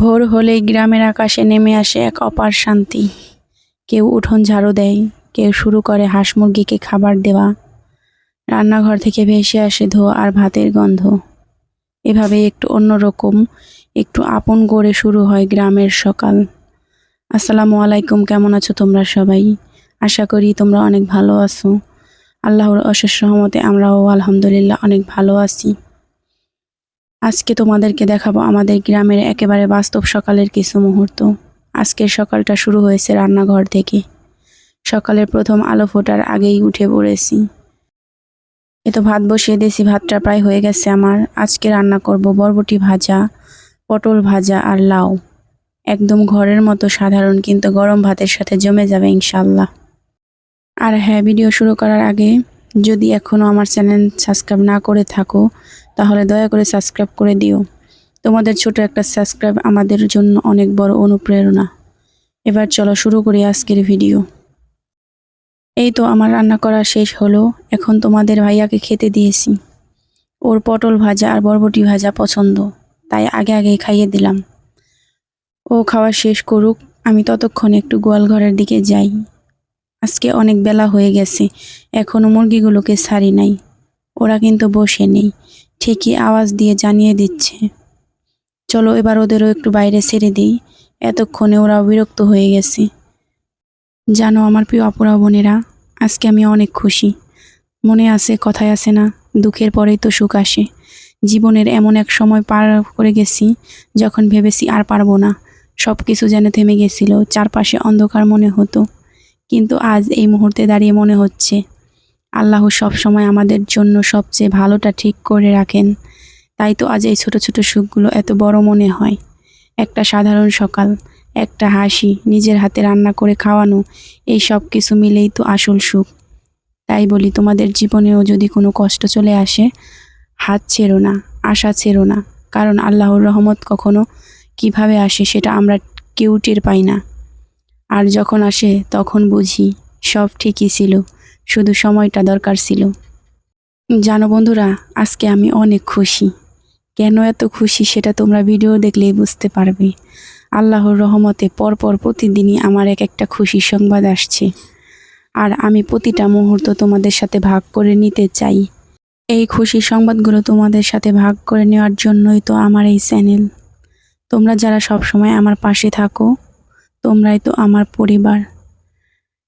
ভোর হলেই গ্রামের আকাশে নেমে আসে এক অপার শান্তি। কেউ উঠোন ঝাড়ু দেয়, কেউ শুরু করে হাঁস মুরগিকে খাবার দেওয়া। রান্নাঘর থেকে ভেসে আসে ধোয়া আর ভাতের গন্ধ। এভাবে একটু অন্যরকম একটু আপন করে শুরু হয় গ্রামের সকাল। আসসালামু আলাইকুম, কেমন আছো তোমরা সবাই? আশা করি তোমরা অনেক ভালো আছো। আল্লাহর অশেষ রহমতে আমরাও আলহামদুলিল্লাহ অনেক ভালো আছি। আজকে তোমাদেরকে দেখাবো আমাদের গ্রামের একেবারে বাস্তব সকালের কিছু মুহূর্ত। আজকের সকালটা শুরু হয়েছে রান্নাঘর থেকে। সকালের প্রথম আলো ফোটার আগেই উঠে পড়েছি। এ তো ভাত বসিয়ে দিয়েছি, ভাতটা প্রায় হয়ে গেছে আমার। আজকে রান্না করব বরবটি ভাজা, পটল ভাজা আর লাউ। একদম ঘরের মতো সাধারণ, কিন্তু গরম ভাতের সাথে জমে যাবে ইনশাল্লাহ আর হ্যাঁ ভিডিও শুরু করার আগে যদি এখনও আমার চ্যানেল সাবস্ক্রাইব না করে থাকো তাহলে দয়া করে সাবস্ক্রাইব করে দিও। তোমাদের ছোট একটা সাবস্ক্রাইব আমাদের জন্য অনেক বড় অনুপ্রেরণা। এবার চলো শুরু করি আজকের ভিডিও এই তো আমার রান্না করা শেষ হলো। এখন তোমাদের ভাইয়াকে খেতে দিয়েছি। ওর পটল ভাজা আর বরবটি ভাজা পছন্দ। তাই আগে আগেই খাইয়ে দিলাম। ও খাওয়া শেষ করুক। আমি ততক্ষণ একটু গোয়াল ঘরের দিকে যাই। আজকে অনেক বেলা হয়ে গেছে। এখনও মুরগিগুলোকে ছাড়ি নাই। ওরা কিন্তু বসে নেই। ঠিকই আওয়াজ দিয়ে জানিয়ে দিচ্ছে। চলো এবার ওদেরও একটু বাইরে ছেড়ে দিই। এতক্ষণে ওরা বিরক্ত হয়ে গেছে। জানো আমার প্রিয় অপরা বোনেরা, আজকে আমি অনেক খুশি। মনে আছে, কথায় আছে না, দুঃখের পরেই তো সুখ আসে। জীবনের এমন এক সময় পার করে গেছি, যখন ভেবেছি আর পারব না। সব কিছু যেন থেমে গেছিল, চারপাশে অন্ধকার মনে হতো। কিন্তু আজ এই মুহূর্তে দাঁড়িয়ে মনে হচ্ছে আল্লাহ সব সময় আমাদের জন্য সবচেয়ে ভালোটা ঠিক করে রাখেন। তাই তো আজ এই ছোট ছোট সুখগুলো এত বড় মনে হয়। একটা সাধারণ সকাল, একটা হাসি, নিজের হাতে রান্না করে খাওয়ানো, এই সব কিছু মিলেই তো আসল সুখ। তাই বলি, তোমাদের জীবনেও যদি কোনো কষ্ট চলে আসে, হাত ছেড়ো না, আশা ছেড়ো না। কারণ আল্লাহর রহমত কখনো কীভাবে আসে সেটা আমরা কেউ টের পাই না। আর যখন আসে, তখন বুঝি সব ঠিকই ছিল। শুধু সময়টা দরকার ছিল। জানো বন্ধুরা, আজকে আমি অনেক খুশি। কেন এত খুশি সেটা তোমরা ভিডিও দেখলেই বুঝতে পারবে। আল্লাহর রহমতে পরপর প্রতিদিনই আমার এক একটা খুশি সংবাদ আসছে। আর আমি প্রতিটা মুহূর্ত তোমাদের সাথে ভাগ করে নিতে চাই। এই খুশি সংবাদগুলো তোমাদের সাথে ভাগ করে নেওয়ার জন্যই তো আমার এই চ্যানেল। তোমরা যারা সব সময় আমার পাশে থাকো, তোমরাই তো আমার পরিবার।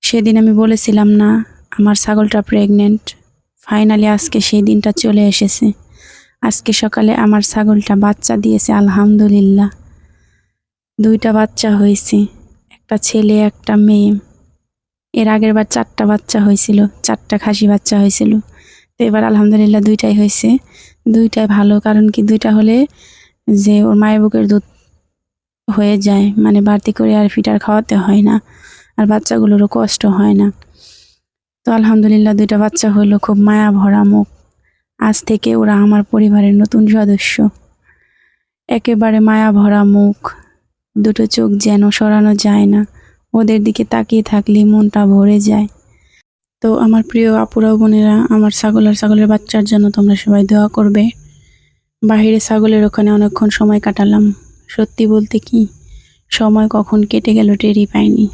সেদিন আমি বলেছিলাম না আমার ছাগলটা প্রেগনেন্ট ফাইনালি আজকে সেই দিনটা চলে এসেছে। আজকে সকালে আমার ছাগলটা বাচ্চা দিয়েছে, আলহামদুলিল্লাহ। দুইটা বাচ্চা হয়েছে, একটা ছেলে, একটা মেয়ে। এর আগের বার চারটা বাচ্চা হয়েছিল, চারটা খাসি বাচ্চা হয়েছিল। তো এবার আলহামদুলিল্লাহ দুইটাই হয়েছে। দুইটাই ভালো, কারণ কি দুইটা হলে যে ওর মায়ের বুকের দুধ হয়ে যায়। মানে বাড়তি করে আর ফিটার খাওয়াতে হয় না। আর বাচ্চাগুলোরও কষ্ট হয় না। তো আলহামদুলিল্লাহ দুইটা বাচ্চা হলো খুব মায়া ভরা মুখ। আজ থেকে ওরা আমার পরিবারের নতুন সদস্য। একেবারে মায়া ভরা মুখ। দুটো চোখ যেন সরানো যায় না। ওদের দিকে তাকিয়ে থাকলে মনটা ভরে যায়। তো আমার প্রিয় আপুরা বোনেরা, আমার ছাগল আর ছাগলের বাচ্চার জন্য তোমরা সবাই দোয়া করবে। বাহিরে ছাগলের ওখানে অনেকক্ষণ সময় কাটালাম। সত্যি বলতে কি, সময় কখন কেটে গেল টেরই পাইনি।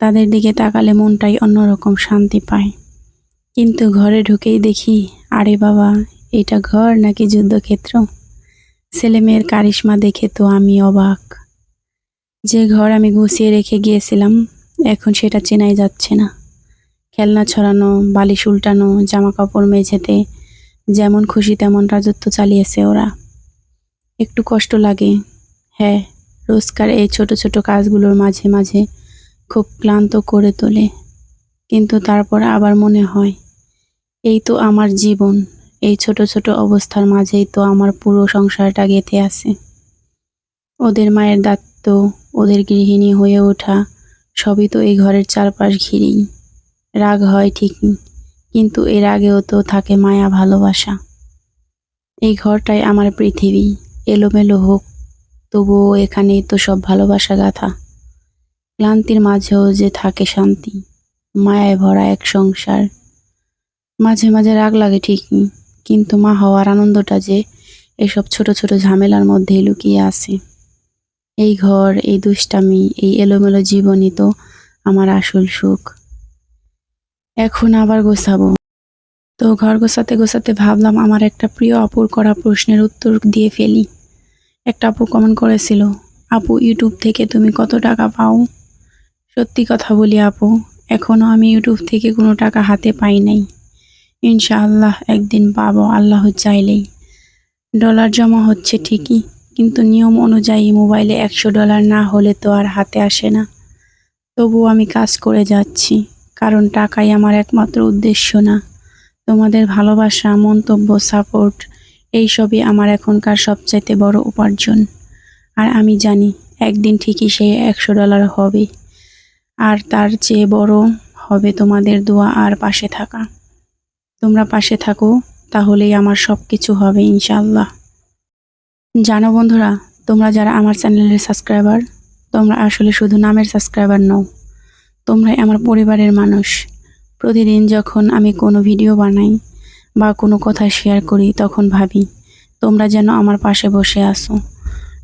তাদের দিকে তাকালে মনটাই অন্যরকম শান্তি পায়। কিন্তু ঘরে ঢুকেই দেখি, আরে বাবা, এটা ঘর নাকি যুদ্ধক্ষেত্র? ছেলে মেয়ের কারিশ্মা দেখে তো আমি অবাক। যে ঘর আমি গুছিয়ে রেখে গিয়েছিলাম, এখন সেটা চেনাই যাচ্ছে না। খেলনা ছড়ানো, বালিশ উল্টানো জামা কাপড় মেঝেতে, যেমন খুশি তেমন রাজত্ব চালিয়েছে ওরা। একটু কষ্ট লাগে। হ্যাঁ রোজকার এই ছোট ছোট কাজগুলোর মাঝে মাঝে খুব ক্লান্ত করে তোলে, কিন্তু তারপর আবার মনে হয়, এই তো আমার জীবন, এই ছোট ছোট অবস্থার মাঝেই তো আমার পুরো সংসারটা গেঁথে আছে। ওদের মায়ের দায়িত্ব, ওদের গৃহিণী হয়ে ওঠা, সবই তো এই ঘরের চারপাশ ঘিরেই। রাগ হয় ঠিকই, কিন্তু এর আগেও তো থাকে মায়া ভালোবাসা। এই ঘরটাই আমার পৃথিবী, এলোমেলো হোক, তবুও এখানেই তো সব ভালোবাসা গাথা। ক্লান্তির মাঝেও যে থাকে শান্তি, মায়ায় ভরা এক সংসার। মাঝে মাঝে রাগ লাগে ঠিকই, কিন্তু মা হওয়ার আনন্দটা যে এসব ছোট ছোট ঝামেলার মধ্যেই লুকিয়ে আছে। এই ঘর, এই দুষ্টামি, এই এলোমেলো জীবনই তো আমার আসল সুখ। এখন আবার গোছাবো। তো ঘর গোছাতে গোছাতে ভাবলাম আমার একটা প্রিয় আপুর করা প্রশ্নের উত্তর দিয়ে ফেলি। একটা আপু কমেন্ট করেছিল, আপু ইউটিউব থেকে তুমি কত টাকা পাও? সত্যি কথা বলি আপু এখনও আমি ইউটিউব থেকে কোনো টাকা হাতে পাই নাই। ইনশাআল্লাহ একদিন পাবো, আল্লাহ চাইলেই। ডলার জমা হচ্ছে ঠিকই, কিন্তু নিয়ম অনুযায়ী মোবাইলে একশো ডলার না হলে তো আর হাতে আসে না। তবুও আমি কাজ করে যাচ্ছি, কারণ টাকাই আমার একমাত্র উদ্দেশ্য না। তোমাদের ভালোবাসা, মন্তব্য, সাপোর্ট, এইসবই আমার এখনকার সবচাইতে বড় উপার্জন। আর আমি জানি, একদিন ঠিকই সে একশো ডলার হবে। আর তার চেয়ে বড় হবে তোমাদের দোয়া আর পাশে থাকা। তোমরা পাশে থাকো, তাহলেই আমার সব কিছু হবে ইনশাল্লাহ জানো বন্ধুরা, তোমরা যারা আমার চ্যানেলের সাবস্ক্রাইবার, তোমরা আসলে শুধু নামের সাবস্ক্রাইবার নও, তোমরাই আমার পরিবারের মানুষ। প্রতিদিন যখন আমি কোনো ভিডিও বানাই বা কোনো কথা শেয়ার করি, তখন ভাবি, তোমরা যেন আমার পাশে বসে আসো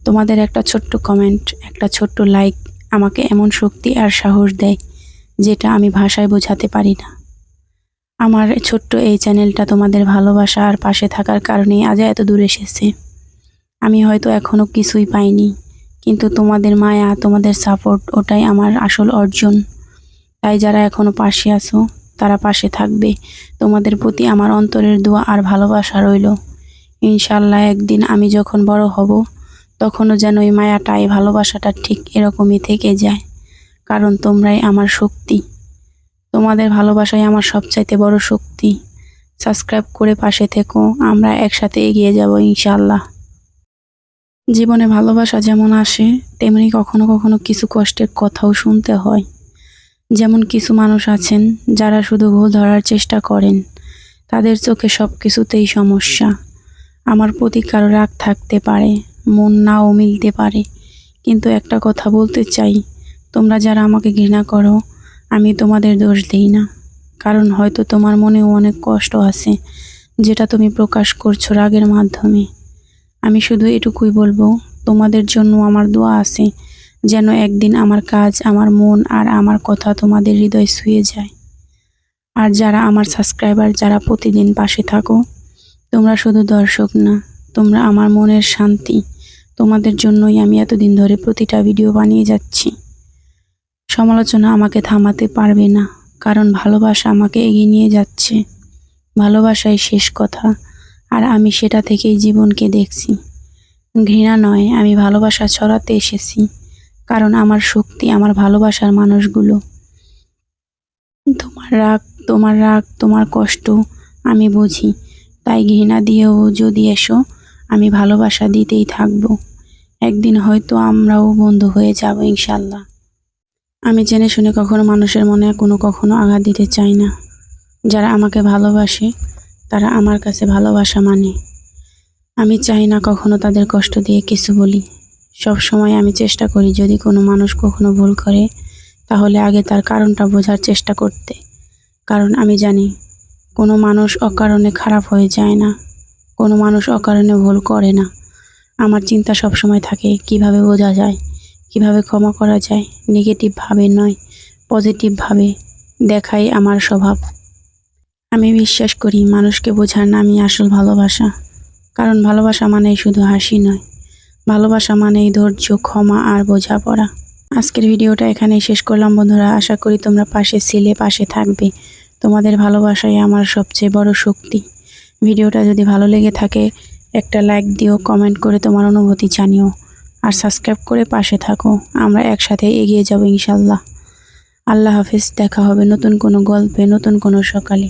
তোমাদের একটা ছোট্ট কমেন্ট একটা ছোট্ট লাইক আমাকে এমন শক্তি আর সাহস দেয় যেটা আমি ভাষায় বোঝাতে পারি না। আমার ছোট্ট এই চ্যানেলটা তোমাদের ভালোবাসা আর পাশে থাকার কারণেই আজ এত দূর এসেছে। আমি হয়তো এখনও কিছুই পাইনি, কিন্তু তোমাদের মায়া, তোমাদের সাপোর্ট ওটাই আমার আসল অর্জন। তাই যারা এখনও পাশে আছো, তারা পাশে থাকবে। তোমাদের প্রতি আমার অন্তরের দোয়া আর ভালোবাসা রইল। ইনশাল্লাহ একদিন আমি যখন বড় হব তখনও যেন ওই এই ভালোবাসাটা ঠিক এরকমই থেকে যায়। কারণ তোমরাই আমার শক্তি। তোমাদের ভালোবাসাই আমার সবচাইতে বড় শক্তি। সাবস্ক্রাইব করে পাশে থেকো। আমরা একসাথে এগিয়ে যাব ইনশাল্লাহ জীবনে ভালোবাসা যেমন আসে, তেমনি কখনো কখনো কিছু কষ্টের কথাও শুনতে হয়। যেমন কিছু মানুষ আছেন, যারা শুধু ভুল ধরার চেষ্টা করেন। তাদের চোখে সব কিছুতেই সমস্যা। আমার প্রতি কারও রাগ থাকতে পারে। মন নাও মিলতে পারে। কিন্তু একটা কথা বলতে চাই, তোমরা যারা আমাকে ঘৃণা করো, আমি তোমাদের দোষ দিই না। কারণ হয়তো তোমার মনেও অনেক কষ্ট আছে, যেটা তুমি প্রকাশ করছ রাগের মাধ্যমে। আমি শুধু এটুকুই বলব, তোমাদের জন্য আমার দোয়া আছে, যেন একদিন আমার কাজ, আমার মন আর আমার কথা তোমাদের হৃদয় ছুঁয়ে যায়। আর যারা আমার সাবস্ক্রাইবার, যারা প্রতিদিন পাশে থাকো, তোমরা শুধু দর্শক না, তোমরা আমার মনের শান্তি তোমাদের জন্যই আমি এতদিন ধরে প্রতিটা ভিডিও বানিয়ে যাচ্ছি। সমালোচনা আমাকে থামাতে পারবে না, কারণ ভালোবাসা আমাকে এগিয়ে নিয়ে যাচ্ছে। ভালোবাসাই শেষ কথা, আর আমি সেটা থেকেই জীবনকে দেখছি। ঘৃণা নয়, আমি ভালোবাসা ছড়াতে এসেছি, কারণ আমার শক্তি, আমার ভালোবাসার মানুষগুলো। তোমার রাগ তোমার রাগ, তোমার কষ্ট, আমি বুঝি, তাই ঘৃণা দিয়েও যদি এসো আমি ভালোবাসা দিতেই থাকব। একদিন হয়তো আমরাও বন্ধু হয়ে যাব ইনশাল্লাহ আমি জেনে শুনে কখনো মানুষের মনে কোনো কখনো আঘাত দিতে চাই না। যারা আমাকে ভালোবাসে, তারা আমার কাছে ভালোবাসা মানে। আমি চাই না কখনো তাদের কষ্ট দিয়ে কিছু বলি। সব সময় আমি চেষ্টা করি যদি কোনো মানুষ কখনো ভুল করে, তাহলে আগে তার কারণটা বোঝার চেষ্টা করতে। কারণ আমি জানি, কোনো মানুষ অকারণে খারাপ হয়ে যায় না। কোনো মানুষ অকারণে ভুল করে না। আমার চিন্তা সব সময় থাকে, কীভাবে বোঝা যায়? কীভাবে ক্ষমা করা যায়? নেগেটিভভাবে নয় পজিটিভভাবে দেখাই আমার স্বভাব। আমি বিশ্বাস করি, মানুষকে বোঝার নামই আসল ভালোবাসা। কারণ ভালোবাসা মানেই শুধু হাসি নয়, ভালোবাসা মানেই ধৈর্য, ক্ষমা আর বোঝাপড়া। আজকের ভিডিওটা এখানেই শেষ করলাম বন্ধুরা। আশা করি তোমরা পাশে ছিলে, পাশে থাকবে। তোমাদের ভালোবাসাই আমার সবচেয়ে বড় শক্তি। ভিডিওটা যদি ভালো লেগে থাকে, একটা লাইক দিও কমেন্ট করে তোমার অনুভূতি জানিও। আর সাবস্ক্রাইব করে পাশে থাকো, আমরা একসাথে এগিয়ে যাব ইনশাল্লাহ। আল্লাহ হাফিজ, দেখা হবে নতুন কোনো গল্পে, নতুন কোনো সকালে।